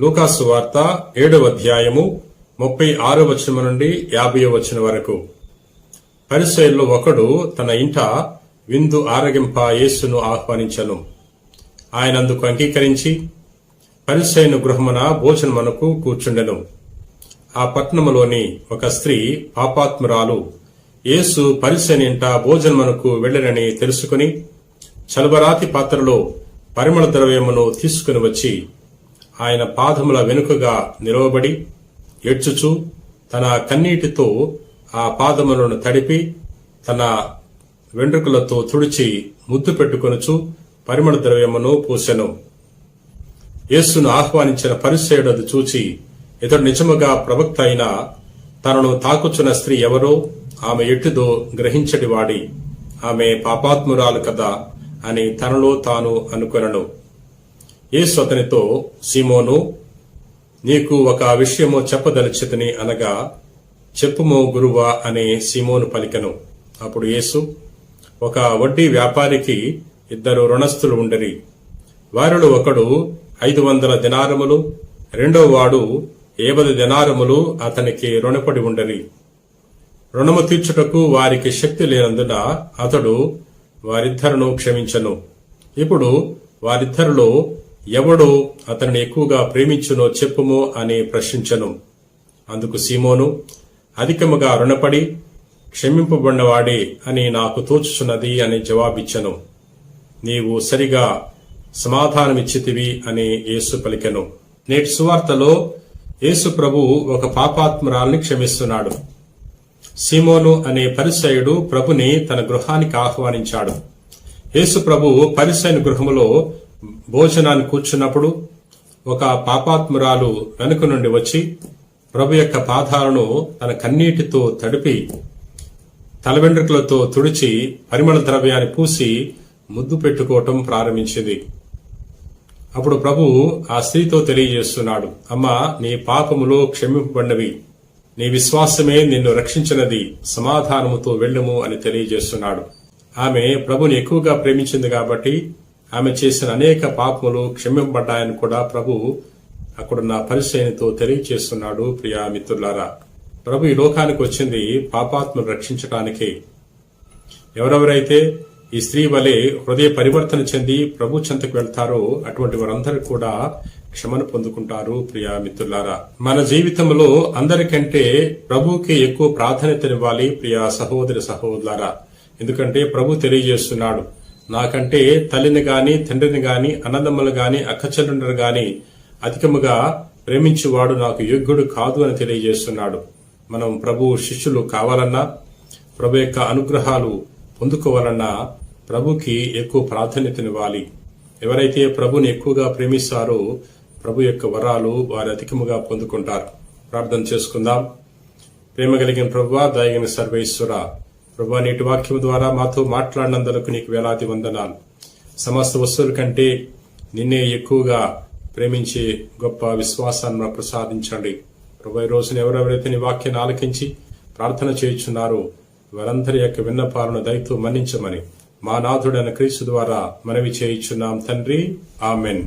లూకాసు వార్త ఏడవ అధ్యాయము ముప్పై ఆరో వచనం నుండి యాభై వచనం వరకు. పరిసైల్లో ఒకడు తన ఇంట విందు ఆరగింప యేసును ఆహ్వానించను. ఆయనందుకు అంగీకరించి పరిసైను గృహమున భోజనమునకు కూర్చుండెను. ఆ పట్టణములోని ఒక స్త్రీ పాపాత్మురాలు యేసు పరిసైని ఇంట భోజనమునకు వెళ్ళనని తెలుసుకుని చలబరాతి పాత్రలో పరిమళ ద్రవ్యమును తీసుకుని వచ్చి ఆయన పాదముల వెనుకగా నిలవబడి ఏడ్చుచు తన కన్నీటితో ఆ పాదములను తడిపి తన వెంట్రుకలతో తుడిచి ముద్దు పెట్టుకొనుచు పరిమళ ద్రవ్యమును పూసెను. యేసును ఆహ్వానించిన పరిసేయుడు చూచి ఇతడు నిజముగా ప్రవక్త అయిన తనను తాకుచున్న స్త్రీ ఎవరో ఆమె ఎట్టుదో గ్రహించడివాడి ఆమె పాపాత్మురాలు కదా అని తనలో తాను అనుకొనను. యేసు అతనితో సీమోను నీకు ఒక విషయము చెప్పదలిచితని అనగా చెప్పుమో గురువా అనే సీమోను పలికను. అప్పుడు యేసు ఒక వడ్డీ వ్యాపారికి ఇద్దరు రుణస్థులు ఉండరి. వారిలో ఒకడు ఐదు వందల దినారములు రెండో వాడు ఏవది దినారములు అతనికి రుణపడి ఉండరి. రుణము తీర్చుటకు వారికి శక్తి లేనందున అతడు వారిద్దరును క్షమించను. ఇప్పుడు వారిద్దరిలో ఎవడు అతన్ని ఎక్కువగా ప్రేమించునో చెప్పుమో అని ప్రశ్నించను. అందుకు సీమోను అధికముగా రుణపడి క్షమింపబడినవాడే అని నాకు తోచుచున్నది అని జవాబిచ్చను. నీవు సరిగా సమాధానమిచ్చితివి అని యేసు పలికెను. నేటి సువార్తలో యేసు ప్రభు ఒక పాపాత్మరాల్ని క్షమిస్తున్నాడు. సీమోను అనే పరిసయుడు ప్రభుని తన గృహానికి ఆహ్వానించాడు. యేసు ప్రభు పరిసైన గృహములో భోజనాన్ని కూర్చున్నప్పుడు ఒక పాపాత్మురాలు వెనుక నుండి వచ్చి ప్రభు యొక్క పాదాలను తన కన్నీటితో తడిపి తల వెంట్రుకలతో తుడిచి పరిమళ ద్రవ్యాన్ని పూసి ముద్దు పెట్టుకోవటం ప్రారంభించింది. అప్పుడు ప్రభు ఆ స్త్రీతో తెలియజేస్తున్నాడు అమ్మా నీ పాపములో క్షమింపబడినవి. నీ విశ్వాసమే నిన్ను రక్షించినది. సమాధానముతో వెళ్ళుము అని తెలియజేస్తున్నాడు. ఆమె ప్రభుని ఎక్కువగా ప్రేమించింది కాబట్టి ఆమె చేసిన అనేక పాపములు క్షమింపబడ్డాయని కూడా ప్రభు అక్కడున్న పరిశైనితో తెలియచేస్తున్నాడు ప్రియా మిత్రులారా. ప్రభు ఈ లోకానికి వచ్చింది పాపాత్మను రక్షించటానికి. ఎవరెవరైతే ఈ స్త్రీ వలె హృదయ పరివర్తన చెంది ప్రభు చెంతకు వెళ్తారో అటువంటి వారందరూ కూడా క్షమను పొందుకుంటారు ప్రియా మిత్రులారా. మన జీవితంలో అందరికంటే ప్రభుకి ఎక్కువ ప్రాధాన్యతనివ్వాలి ప్రియా సహోదరి సహోదరులారా. ఎందుకంటే ప్రభు తెలియజేస్తున్నాడు నాకంటే తల్లిని గాని తండ్రిని గాని అన్నదమ్ములు గాని అక్కచెల్లుండరు గాని అధికముగా ప్రేమించేవాడు నాకు యోగ్యుడు కాదు అని తెలియజేస్తున్నాడు. మనం ప్రభు శిష్యులు కావాలన్నా ప్రభు యొక్క అనుగ్రహాలు పొందుకోవాలన్నా ప్రభుకి ఎక్కువ ప్రాధాన్యతనివ్వాలి. ఎవరైతే ప్రభుని ఎక్కువగా ప్రేమిస్తారో ప్రభు యొక్క వరాలు వారు అధికముగా పొందుకుంటారు. ప్రార్థన చేసుకుందాం. ప్రేమ కలిగిన ప్రభు దయగిన సర్వేశ్వర ప్రభా నేటి వాక్యం ద్వారా మాతో మాట్లాడినందుకు నీకు వేలాది వందనాలు. సమస్త వస్తువుల కంటే నిన్నే ఎక్కువగా ప్రేమించే గొప్ప విశ్వాసాన్ని మాకు ప్రసాదించండి. ప్రభా ఈ రోజున ఎవరెవరైతే నీ వాక్యాన్ని ఆలకించి ప్రార్థన చేయుచున్నారో వారందరి యొక్క విన్నపాలను దయతో మన్నించమని మా నాథుడైన క్రీస్తు ద్వారా మనవి చేయుచున్నాం తండ్రి. ఆమెన్.